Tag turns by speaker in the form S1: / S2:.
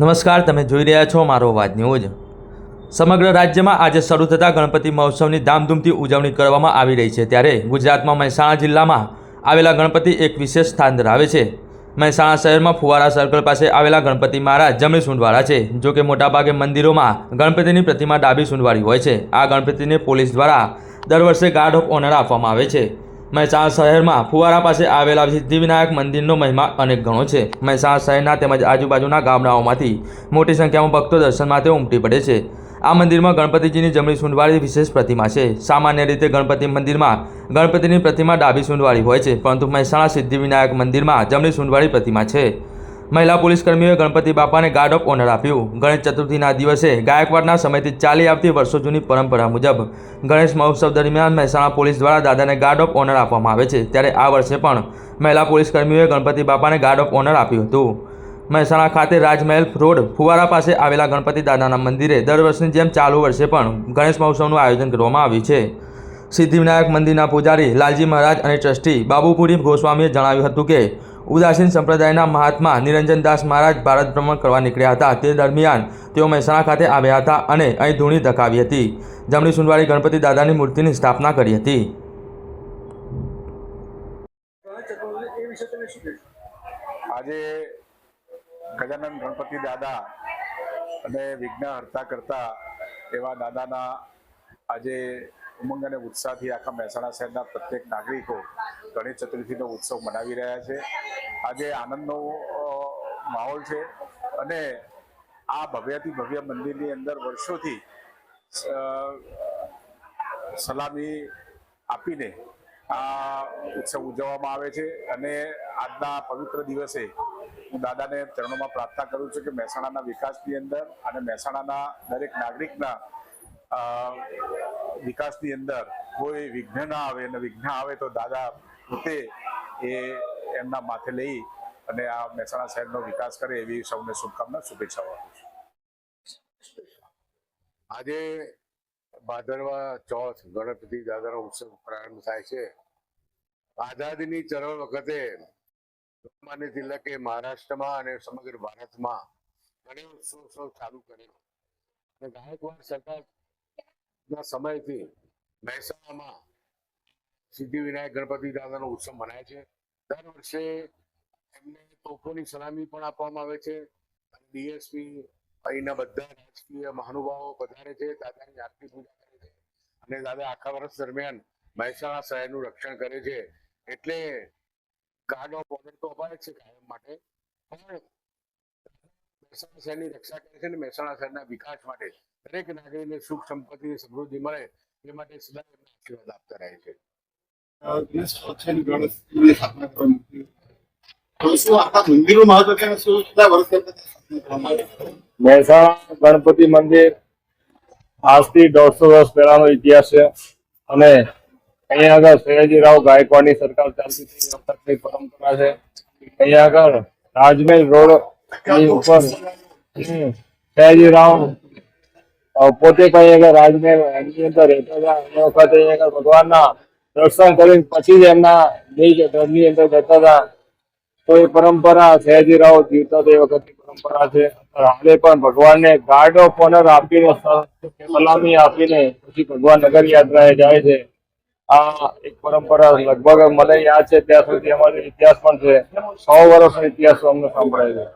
S1: નમસ્કાર, તમે જોઈ રહ્યા છો મારો અવાજ ન્યૂઝ. સમગ્ર રાજ્યમાં આજે શરૂ થતા ગણપતિ મહોત્સવની ધામધૂમથી ઉજવણી કરવામાં આવી રહી છે. ત્યારે ગુજરાતમાં મહેસાણા જિલ્લામાં આવેલા ગણપતિ એક વિશેષ સ્થાન ધરાવે છે. મહેસાણા શહેરમાં ફુવારા સર્કલ પાસે આવેલા ગણપતિ મહારાજ જમણી સૂંઢવાળા છે, જો કે મોટાભાગે મંદિરોમાં ગણપતિની પ્રતિમા ડાબી સૂંઢવાળી હોય છે. આ ગણપતિને પોલીસ દ્વારા દર વર્ષે ગાર્ડ ઓફ ઓનર આપવામાં આવે છે. મહેસાણા શહેરમાં ફુવારા પાસે આવેલા સિદ્ધિવિનાયક મંદિરનો મહિમા અનેક ગણો છે. મહેસાણા શહેરના તેમજ આજુબાજુના ગામડાઓમાંથી મોટી સંખ્યામાં ભક્તો દર્શન માટે ઉમટી પડે છે. આ મંદિરમાં ગણપતિજીની જમણી સૂંઢવાળી વિશેષ પ્રતિમા છે. સામાન્ય રીતે ગણપતિ મંદિરમાં ગણપતિની પ્રતિમા ડાબી સૂંઢવાળી હોય છે, પરંતુ મહેસાણા સિદ્ધિવિનાયક મંદિરમાં જમણી સૂંઢવાળી પ્રતિમા છે. મહિલા પોલીસ કર્મીઓએ ગણપતિ બાપાને ગાર્ડ ઓફ ઓનર આપ્યું. ગણેશ ચતુર્થીના દિવસે ગાયકવાડના સમયથી ચાલી આવતી વર્ષો જૂની પરંપરા મુજબ ગણેશ મહોત્સવ દરમિયાન મહેસાણા પોલીસ દ્વારા દાદાને ગાર્ડ ઓફ ઓનર આપવામાં આવે છે. ત્યારે આ વર્ષે પણ મહિલા પોલીસ કર્મીઓએ ગણપતિ બાપાને ગાર્ડ ઓફ ઓનર આપ્યું હતું. મહેસાણા ખાતે રાજમહેલ રોડ ફુવારા પાસે આવેલા ગણપતિ દાદાના મંદિરે દર વર્ષની જેમ ચાલુ વર્ષે પણ ગણેશ મહોત્સવનું આયોજન કરવામાં આવ્યું છે. સિદ્ધિવિનાયક મંદિરના પૂજારી લાલજી મહારાજ અને ટ્રસ્ટી બાબુપુરી ગોસ્વામીએ જણાવ્યું હતું કે, ઉદાસીન સંપ્રદાયના મહાત્મા નિરંજન દાસ મહારાજ ભારત ભ્રમણ કરવા નીકળ્યા હતા. તે દરમિયાન તેઓ મહેસાણા ખાતે આવ્યા હતા અને અહીં ધૂણી ધકાવી હતી. જમણી સુનવાળી ગણપતિ દાદાની મૂર્તિની સ્થાપના કરી હતી.
S2: આજે ગજાનંદ ગણપતિ દાદા અને વિઘ્ન હર્તા કરતા એવા દાદાના આજે ઉમંગ અને ઉત્સાહથી આખા મહેસાણા શહેરના પ્રત્યેક નાગરિકો ગણેશ ચતુર્થીનો ઉત્સવ મનાવી રહ્યા છે. આજે આનંદનો માહોલ છે અને આ ભવ્યથી ભવ્ય મંદિરની અંદર વર્ષોથી સલામી આપીને આ ઉત્સવ ઉજવવામાં આવે છે અને આજના પવિત્ર દિવસે હું દાદાને ચરણોમાં પ્રાર્થના કરું છું કે મહેસાણાના વિકાસની અંદર અને મહેસાણાના દરેક નાગરિકના વિકાસની અંદર કોઈ વિઘ્ન ના આવે અને વિઘ્ન આવે તો દાદા પોતે એ એમના માથે લઈ અને આ મહેસાણા શહેરનો વિકાસ કરે એવી સૌને શુભકામના, શુભેચ્છાઓ આપું છું.
S3: આજે ભાદરવા ચોથ ગણપતિ દાદાનો ઉત્સવ પ્રારંભ થાય છે. આઝાદીની ચળવળ વખતે લોકમાન્ય તિલકે મહારાષ્ટ્રમાં અને સમગ્ર ભારતમાં ઘણી ઉત્સવ ચાલુ કર્યો. અને ગાયકવાડ સરકારના સમયથી મહેસાણામાં સિદ્ધિવિનાયક ગણપતિ દાદાનો ઉત્સવ મનાય છે. દર વર્ષે એમને તોપોની સલામી પણ આપવામાં આવે છે. ડીએસપી અહીંના બધા રાજકીય મહાનુભાવો પધારે છે, દાદાની આરતી પૂજા કરે છે. અને દાદા આખા વર્ષ દરમિયાન મહેસાણા શહેરનું રક્ષણ કરે છે. એટલે ગાર્ડ ઓફ ઓનર તો અપાય છે કાયમ માટે. પણ મહેસાણા શહેરની રક્ષા કરે છે અને મહેસાણા શહેરના વિકાસ માટે દરેક નાગરિકને સુખ સંપત્તિ સમૃદ્ધિ મળે એ માટે સદા એમને આશીર્વાદ આપતા રહે છે.
S4: મહેસાણા ગણપતિ મંદિર આજથી દોઢસો વર્ષ પહેલાનો ઇતિહાસ છે. અને અહીંયા આગળ સયાજીરાવ ગાયકવાડની સરકાર ચાલતી હતી વખતની પરંપરા છે. અહીંયા આગળ રાજમહેલ રોડ ઉપર સયાજીરાવ પોતે પણ આગળ રાજમહેલ એની અંદર રહેતા હતા. વખતે આગળ ભગવાનના દર્શન કરીને પછી જ એમના દેહ ઘરની અંદર જતા હતા. તો એ પરંપરા સહેજીરાવ જીવતા તે વખતની પરંપરા છે. હાલે પણ ભગવાનને ગાર્ડ ઓફ ઓનર આપીને, સલામી આપીને પછી ભગવાન નગર યાત્રાએ જાય છે. આ એક પરંપરા લગભગ મને યાદ છે, ત્યાં સુધી અમારો ઇતિહાસ પણ છે. સો વર્ષનો ઇતિહાસ અમને સંભળાય છે.